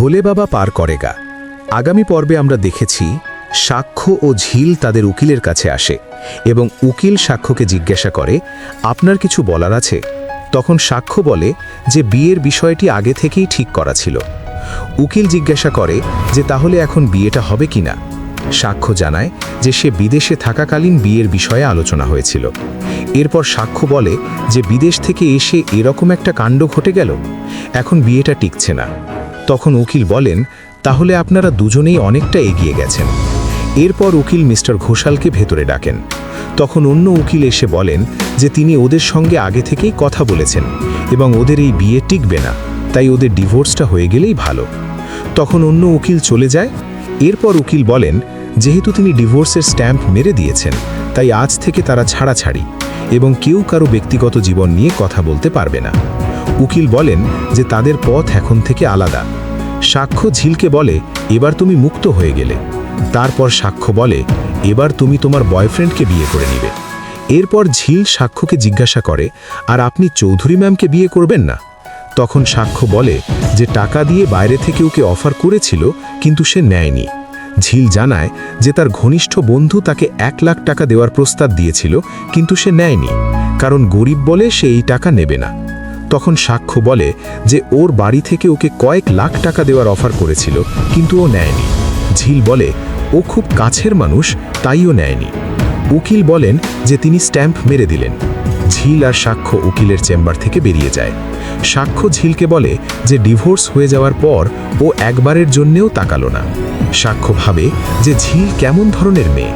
ভোলে বাবা পার করেগা। আগামী পর্বে আমরা দেখেছি, সাক্ষ্য ও ঝিল তাদের উকিলের কাছে আসে এবং উকিল সাক্ষ্যকে জিজ্ঞাসা করে, আপনার কিছু বলার আছে? তখন সাক্ষ্য বলে যে বিয়ের বিষয়টি আগে থেকেই ঠিক করা ছিল। উকিল জিজ্ঞাসা করে যে তাহলে এখন বিয়েটা হবে কিনা? সাক্ষ্য জানায় যে সে বিদেশে থাকাকালীন বিয়ের বিষয়ে আলোচনা হয়েছিল। এরপর সাক্ষ্য বলে যে বিদেশ থেকে এসে এরকম একটা কাণ্ড ঘটে গেল? এখন বিয়েটা টিকছে না। তখন উকিল বলেন, তাহলে আপনারা দুজনেই অনেকটা এগিয়ে গেছেন। এরপর উকিল মিস্টার ঘোষালকে ভেতরে ডাকেন। তখন অন্য উকিল এসে বলেন যে তিনি ওদের সঙ্গে আগে থেকেই কথা বলেছেন এবং ওদের এই বিয়ে টিকবে না, তাই ওদের ডিভোর্সটা হয়ে গেলেই ভালো। তখন অন্য উকিল চলে যায়। এরপর উকিল বলেন, যেহেতু তিনি ডিভোর্সের স্ট্যাম্প মেরে দিয়েছেন, তাই আজ থেকে তারা ছাড়াছাড়ি এবং কেউ কারও ব্যক্তিগত জীবন নিয়ে কথা বলতে পারবে না। উকিল বলেন যে তাদের পথ এখন থেকে আলাদা। সাক্ষ্য ঝিলকে বলে, এবার তুমি মুক্ত হয়ে গেলে। তারপর সাক্ষ্য বলে, এবার তুমি তোমার বয়ফ্রেন্ডকে বিয়ে করে নিবে। এরপর ঝিল সাক্ষ্যকে জিজ্ঞাসা করে, আর আপনি চৌধুরী ম্যামকে বিয়ে করবেন না? তখন সাক্ষ্য বলে, যে টাকা দিয়ে বাইরে থেকে ওকে অফার করেছিল, কিন্তু সে নেয়নি। ঝিল জানায় যে তার ঘনিষ্ঠ বন্ধু তাকে এক লাখ টাকা দেওয়ার প্রস্তাব দিয়েছিল, কিন্তু সে নেয়নি, কারণ গরিব বলে সে এই টাকা নেবে না। তখন সাক্ষ্য বলে যে ওর বাড়ি থেকে ওকে কয়েক লাখ টাকা দেওয়ার অফার করেছিল, কিন্তু ও নেয়নি। ঝিল বলে, ও খুব কাছের মানুষ তাইও নেয়নি। উকিল বলেন যে তিনি স্ট্যাম্প মেরে দিলেন। ঝিল আর সাক্ষ্য উকিলের চেম্বার থেকে বেরিয়ে যায়। সাক্ষ্য ঝিলকে বলে যে ডিভোর্স হয়ে যাওয়ার পর ও একবারের জন্যেও তাকালো না। সাক্ষ্য ভাবে যে ঝিল কেমন ধরনের মেয়ে।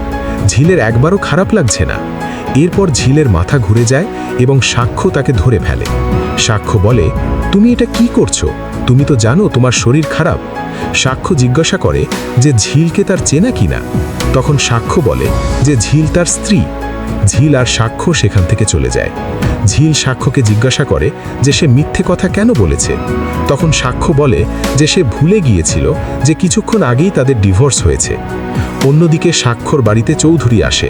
ঝিলের একবারও খারাপ লাগছে না। এরপর ঝিলের মাথা ঘুরে যায় এবং সাক্ষ্য তাকে ধরে ফেলে। সাক্ষ্য বলে, তুমি এটা কি করছ? তুমি তো জানো তোমার শরীর খারাপ। সাক্ষ্য জিজ্ঞাসা করে, যে ঝিলকে তার চেনা কিনা তখন সাক্ষ্য বলে, যে ঝিল তার স্ত্রী। ঝিল আর সাক্ষ্য সেখান থেকে চলে যায়। ঝিল সাক্ষ্যকে জিজ্ঞাসা করে, যে সে মিথ্যে কথা কেন বলেছে? তখন সাক্ষ্য বলে, যে সে ভুলে গিয়েছিল যে কিছুক্ষণ আগেই তাদের ডিভোর্স হয়েছে। অন্যদিকে সাক্ষর বাড়িতে চৌধুরী আসে।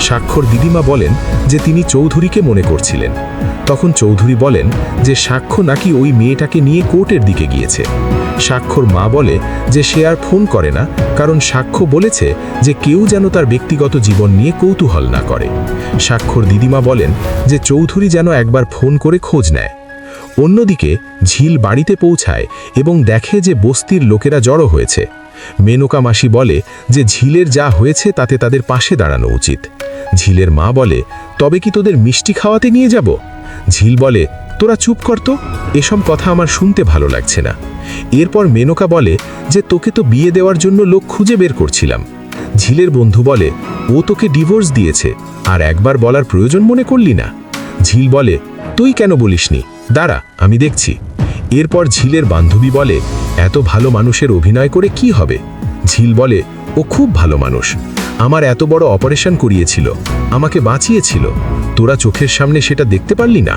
সাক্ষর দিদিমা বলেন যে তিনি চৌধুরীকে মনে করছিলেন। তখন চৌধুরী বলেন যে সাক্ষ্য নাকি ওই মেয়েটাকে নিয়ে কোর্টের দিকে গিয়েছে। সাক্ষর মা বলে যে সে আর ফোন করে না, কারণ সাক্ষ্য বলেছে যে কেউ যেন তার ব্যক্তিগত জীবন নিয়ে কৌতূহল না করে। সাক্ষর দিদিমা বলেন যে চৌধুরী যেন একবার ফোন করে খোঁজ নেয়। অন্যদিকে ঝিল বাড়িতে পৌঁছায় এবং দেখে যে বস্তির লোকেরা জড়ো হয়েছে। মেনকা মাসি বলে যে ঝিলের যা হয়েছে তাতে তাদের পাশে দাঁড়ানো উচিত। ঝিলের মা বলে, তবে কি তোদের মিষ্টি খাওয়াতে নিয়ে যাব? ঝিল বলে, তোরা চুপ করতো এসব কথা আমার শুনতে ভালো লাগছে না। এরপর মেনকা বলে যে, তোকে তো বিয়ে দেওয়ার জন্য লোক খুঁজে বের করছিলাম। ঝিলের বন্ধু বলে, ও তোকে ডিভোর্স দিয়েছে, আর একবার বলার প্রয়োজন মনে করলি না? ঝিল বলে, তুই কেন বলিসনি? দাঁড়া, আমি দেখছি। এরপর ঝিলের বান্ধবী বলে, এত ভালো মানুষের অভিনয় করে কি হবে? ঝিল বলে, ও খুব ভালো মানুষ। আমার এত বড় অপারেশন করিয়েছিল। আমাকে বাঁচিয়েছিল। তোরা চোখের সামনে সেটা দেখতে পারলি না?